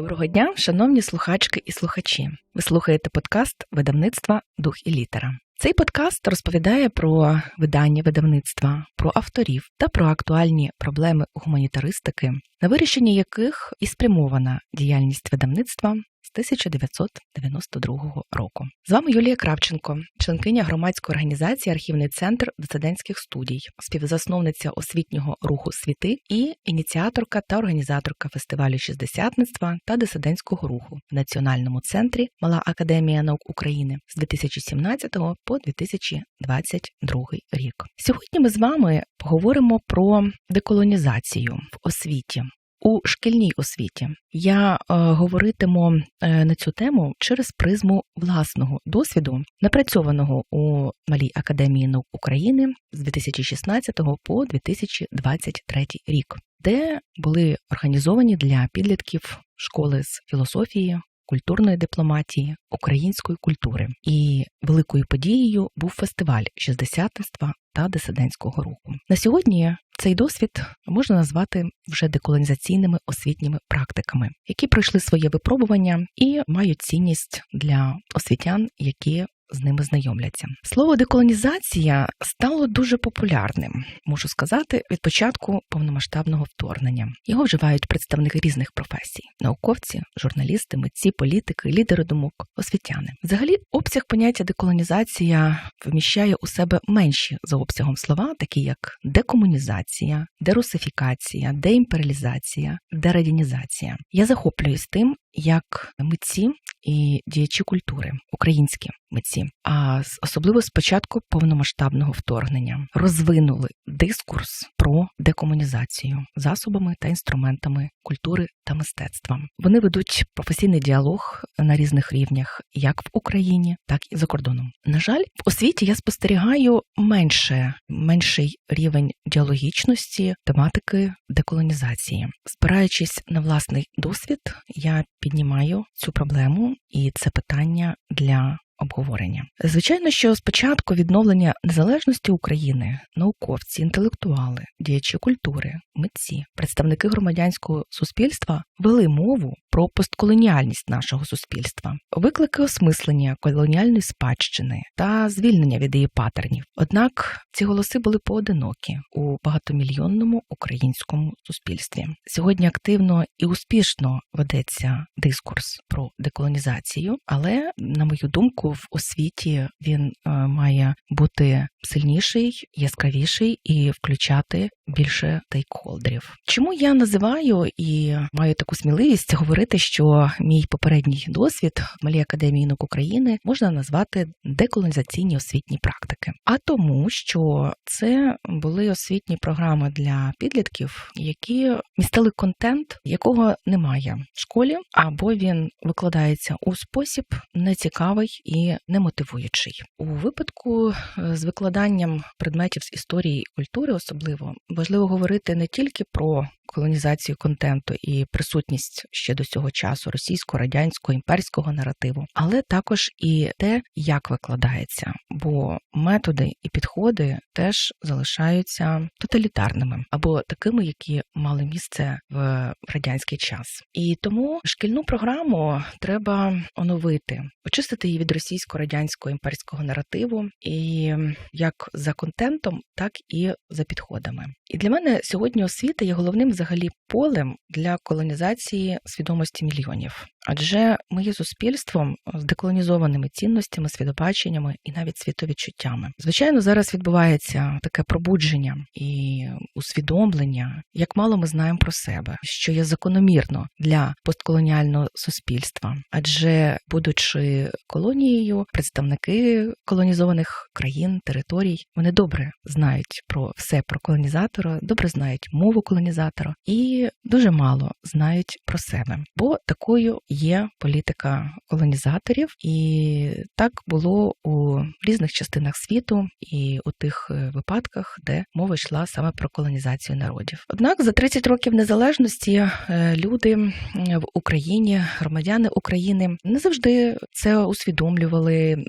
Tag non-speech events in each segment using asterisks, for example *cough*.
Доброго дня, шановні слухачки і слухачі. Ви слухаєте подкаст видавництва Дух і літера. Цей подкаст розповідає про видання видавництва, про авторів та про актуальні проблеми гуманітаристики, на вирішення яких і спрямована діяльність видавництва з 1992 року. З вами Юлія Кравченко, членкиня громадської організації Архівний центр дисидентських студій, співзасновниця освітнього руху світи і ініціаторка та організаторка фестивалю шістдесятництва та дисидентського руху в Національному центрі Мала Академія наук України з 2017 по 2022 рік. Сьогодні ми з вами поговоримо про деколонізацію в освіті. У шкільній освіті. Я е, говоритиму е, на цю тему через призму власного досвіду, напрацьованого у Малій академії наук України з 2016 по 2023 рік, де були організовані для підлітків школи з філософії, культурної дипломатії, української культури. І великою подією був фестиваль шістдесятництва та дисидентського руху. На сьогодні цей досвід можна назвати вже деколонізаційними освітніми практиками, які пройшли своє випробування і мають цінність для освітян, які з ними знайомляться. Слово деколонізація стало дуже популярним, можу сказати, від початку повномасштабного вторгнення. Його вживають представники різних професій: науковці, журналісти, митці, політики, лідери думок, освітяни. Взагалі, обсяг поняття деколонізація вміщає у себе менші за обсягом слова, такі як декомунізація, дерусифікація, деімперіалізація, дерадінізація. Я захоплююсь тим, як митці і діячі культури, українські митці, а особливо з початку повномасштабного вторгнення розвинули дискурс про декомунізацію засобами та інструментами культури та мистецтва. Вони ведуть професійний діалог на різних рівнях, як в Україні, так і за кордоном. На жаль, в освіті я спостерігаю менше менший рівень діалогічності, тематики деколонізації. Спираючись на власний досвід, я піднімаю цю проблему і це питання для обговорення. Звичайно, що спочатку відновлення незалежності України науковці, інтелектуали, діячі культури, митці, представники громадянського суспільства вели мову про постколоніальність нашого суспільства, виклики осмислення колоніальної спадщини та звільнення від її патернів. Однак ці голоси були поодинокі у багатомільйонному українському суспільстві. Сьогодні активно і успішно ведеться дискурс про деколонізацію, але, на мою думку, в освіті він е, має бути сильніший, яскравіший і включати більше тейкхолдерів. Чому я називаю і маю таку сміливість говорити, що мій попередній досвід в Малій академії наук України можна назвати деколонізаційні освітні практики, а тому, що це були освітні програми для підлітків, які містили контент, якого немає в школі, або він викладається у спосіб нецікавий і немотивуючий. У випадку з викладанням предметів з історії і культури, особливо важливо говорити не тільки про колонізацію контенту і присутність ще до цього часу російського, радянського, імперського наративу, але також і те, як викладається, бо методи і підходи теж залишаються тоталітарними або такими, які мали місце в радянський час. І тому шкільну програму треба оновити, очистити її від російсько-радянського імперського наративу, і як за контентом, так і за підходами. І для мене сьогодні освіта є головним взагалі полем для колонізації свідомості мільйонів. Адже ми є суспільством з деколонізованими цінностями, свідобаченнями і навіть світовідчуттями. Звичайно, зараз відбувається таке пробудження і усвідомлення, як мало ми знаємо про себе, що є закономірно для постколоніального суспільства, адже, будучи колонією, представники колонізованих країн, територій, вони добре знають про все про колонізатора, добре знають мову колонізатора і дуже мало знають про себе, бо такою є політика колонізаторів, і так було у різних частинах світу і у тих е, випадках, де мова йшла саме про колонізацію народів. Однак за 30 років незалежності е, люди в Україні, громадяни України, не завжди це усвідомлювали,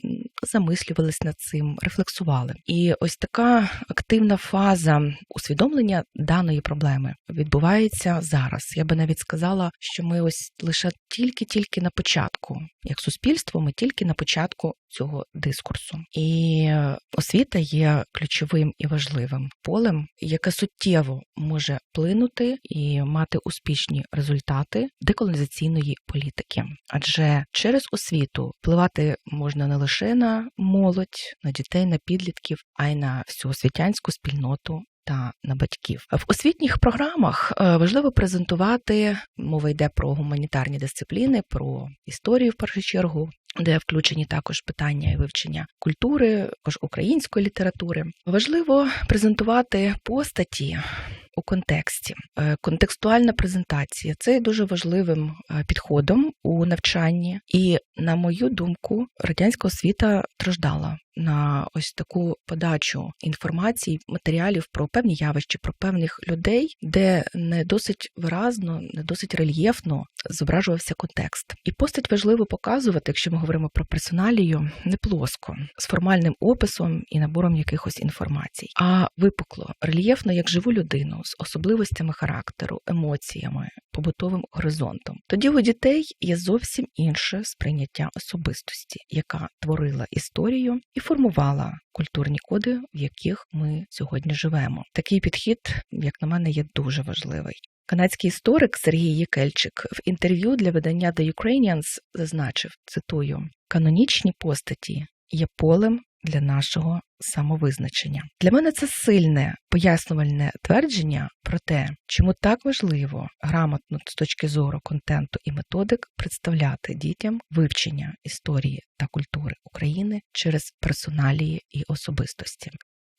замислювались над цим, рефлексували. І ось така активна фаза усвідомлення даної проблеми відбувається зараз. Я би навіть сказала, що ми ось лише тільки-тільки на початку, як суспільство, ми тільки на початку цього дискурсу. І освіта є ключовим і важливим полем, яке суттєво може вплинути і мати успішні результати деколонізаційної політики. Адже через освіту впливати можна не лише на молодь, на дітей, на підлітків, а й на всю освітянську спільноту та на батьків. В освітніх програмах е, важливо презентувати мова йде про гуманітарні дисципліни, про історію в першу чергу. Де включені також питання і вивчення культури, також української літератури, важливо презентувати постаті у контексті. Е, контекстуальна презентація це є дуже важливим е, підходом у навчанні, і, на мою думку, радянська освіта страждала на ось таку подачу інформації, матеріалів про певні явища, про певних людей, де не досить виразно, не досить рельєфно зображувався контекст. І постать важливо показувати, якщо ми говоримо про персоналію, не плоско, з формальним описом і набором якихось інформацій, а випукло, рельєфно як живу людину з особливостями характеру, емоціями, побутовим горизонтом. Тоді у дітей є зовсім інше сприйняття особистості, яка творила історію і формувала культурні коди, в яких ми сьогодні живемо. Такий підхід, як на мене, є дуже важливий. Канадський історик Сергій Єкельчик в інтерв'ю для видання The Ukrainians зазначив, цитую, канонічні постаті є полем для нашого самовизначення. Для мене це сильне пояснювальне твердження про те, чому так важливо грамотно з точки зору контенту і методик представляти дітям вивчення історії та культури України через персоналії і особистості.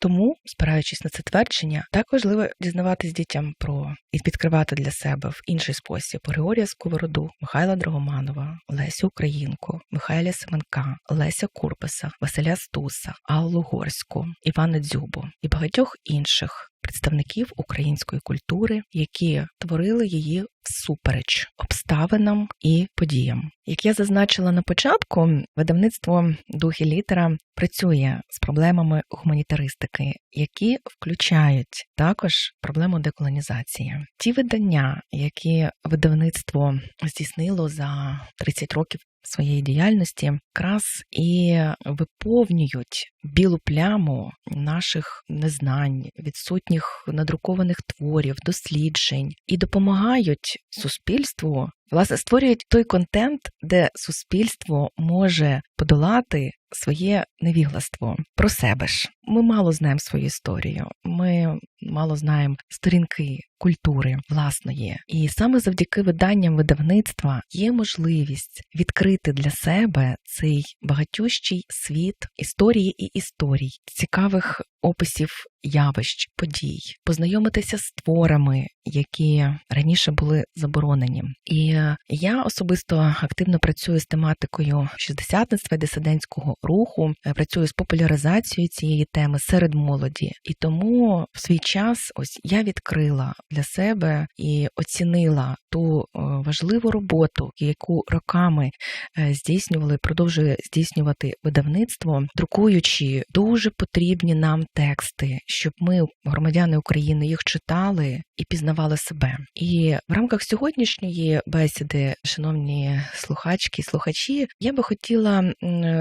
Тому, спираючись на це твердження, так важливо дізнаватись дітям про і підкривати для себе в інший спосіб Григорія Сковороду, Михайла Драгоманова, Лесю Українку, Михайля Семенка, Леся Курбаса, Василя Стуса, Аллу Горську, Івана Дзюбу і багатьох інших представників української культури, які творили її всупереч обставинам і подіям. Як я зазначила на початку, видавництво дух і літера працює з проблемами гуманітаристики, які включають також проблему деколонізації. Ті видання, які видавництво здійснило за 30 років своєї діяльності якраз і виповнюють білу пляму наших незнань, відсутніх надрукованих творів, досліджень і допомагають суспільству. Власне, створюють той контент, де суспільство може подолати своє невігластво про себе ж. Ми мало знаємо свою історію, ми мало знаємо сторінки культури власної, і саме завдяки виданням видавництва є можливість відкрити для себе цей багатющий світ історії і історій, цікавих описів явищ, подій, познайомитися з творами, які раніше були заборонені. І я особисто активно працюю з тематикою шістдесятництва дисидентського руху, працюю з популяризацією цієї теми серед молоді, і тому в свій час ось я відкрила для себе і оцінила ту е, важливу роботу, яку роками е, здійснювали, продовжує здійснювати видавництво, друкуючи дуже потрібні нам тексти, щоб ми, громадяни України, їх читали і пізнавали себе. І в рамках сьогоднішньої бесіди, шановні слухачки, слухачі, я би хотіла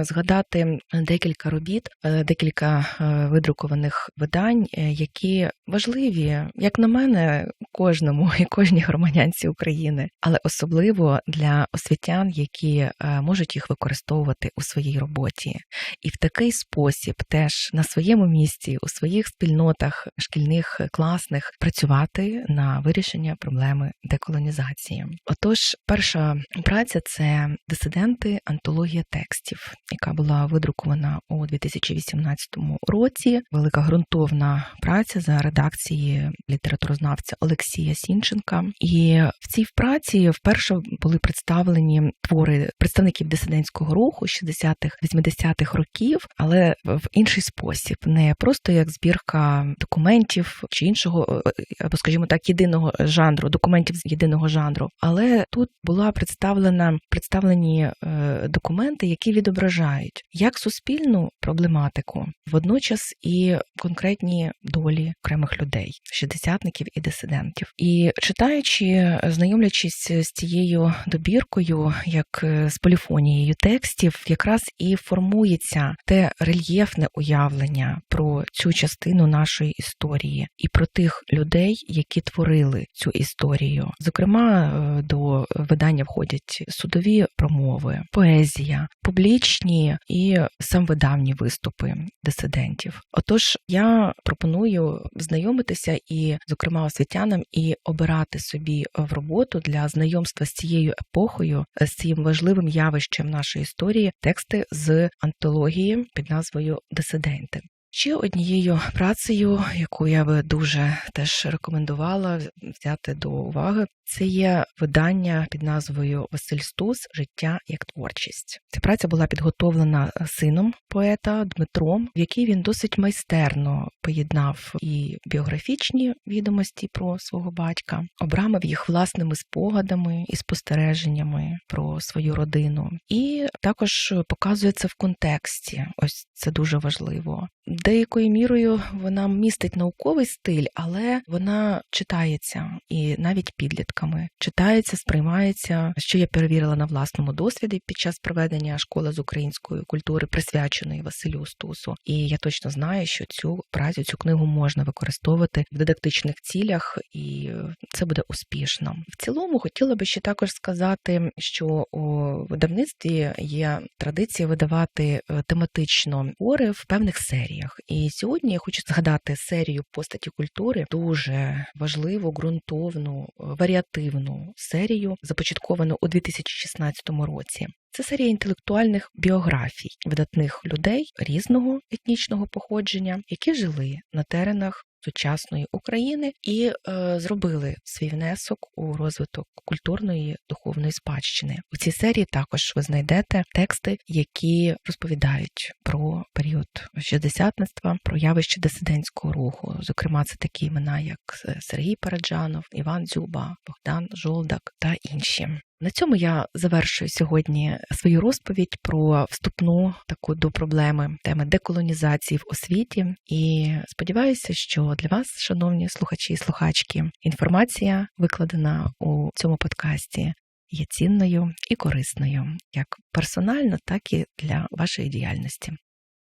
згадати декілька робіт, е, декілька видрукованих видань, які важливі, як на мене, кожному і кожній громадянці України, але особливо для освітян, які е, можуть їх використовувати у своїй роботі, і в такий спосіб теж на своєму місці можливості у своїх спільнотах шкільних класних працювати на вирішення проблеми деколонізації. Отож, перша праця це дисиденти, антологія текстів, яка була видрукована у 2018 році. Велика ґрунтовна праця за редакції літературознавця Олексія Сінченка. І в цій праці вперше були представлені твори представників дисидентського руху 60-х, 80-х років, але в інший спосіб, не просто як збірка документів чи іншого, е, або скажімо так, єдиного жанру, документів з єдиного жанру, але тут була представлена представлені е, документи, які відображають як суспільну проблематику, водночас і конкретні долі окремих людей, шістдесятників і дисидентів. І читаючи, знайомлячись з цією добіркою, як е, з поліфонією текстів, якраз і формується те рельєфне уявлення про цю частину нашої історії і про тих людей, які творили цю історію. Зокрема, е, до видання входять судові промови, поезія, публічні і самвидавні виступи дисидентів. Отож, я пропоную знайомитися і, зокрема, освітянам і обирати собі в роботу для знайомства з цією епохою, з цим важливим явищем нашої історії тексти з антології під назвою Дисиденти. Ще однією працею, яку я би дуже теж рекомендувала взяти до уваги, це є видання під назвою Василь Стус Життя як творчість. Ця праця була підготовлена сином поета Дмитром, в якій він досить майстерно поєднав і біографічні відомості про свого батька, обрамив їх власними спогадами і спостереженнями про свою родину, і також показується в контексті. Ось це дуже важливо. Деякою мірою вона містить науковий стиль, але вона читається і навіть підлітками читається, сприймається, що я перевірила на власному досвіді під час проведення школи з української культури, присвяченої Василю Стусу. І я точно знаю, що цю працю, цю книгу можна використовувати в дидактичних цілях, і це буде успішно. В цілому хотіла би ще також сказати, що у видавництві є традиція видавати е, тематично твори в певних серіях. І сьогодні я хочу згадати *laughs* серію постаті культури, дуже важливу, ґрунтовну, варіативну серію, започатковану у 2016 році. Це серія інтелектуальних біографій видатних людей різного етнічного походження, які жили на теренах сучасної України і е, зробили свій внесок у розвиток культурної духовної спадщини. У цій серії також ви знайдете тексти, які розповідають про період шістдесятництва, про явище дисидентського руху. Зокрема, це такі імена, як Сергій Параджанов, Іван Дзюба, Богдан Жолдак та інші. На цьому я завершую сьогодні свою розповідь про вступну таку до проблеми теми деколонізації в освіті. І сподіваюся, що для вас, шановні слухачі і слухачки, інформація викладена у цьому подкасті. Є цінною і корисною як персонально, так і для вашої діяльності.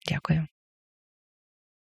Дякую.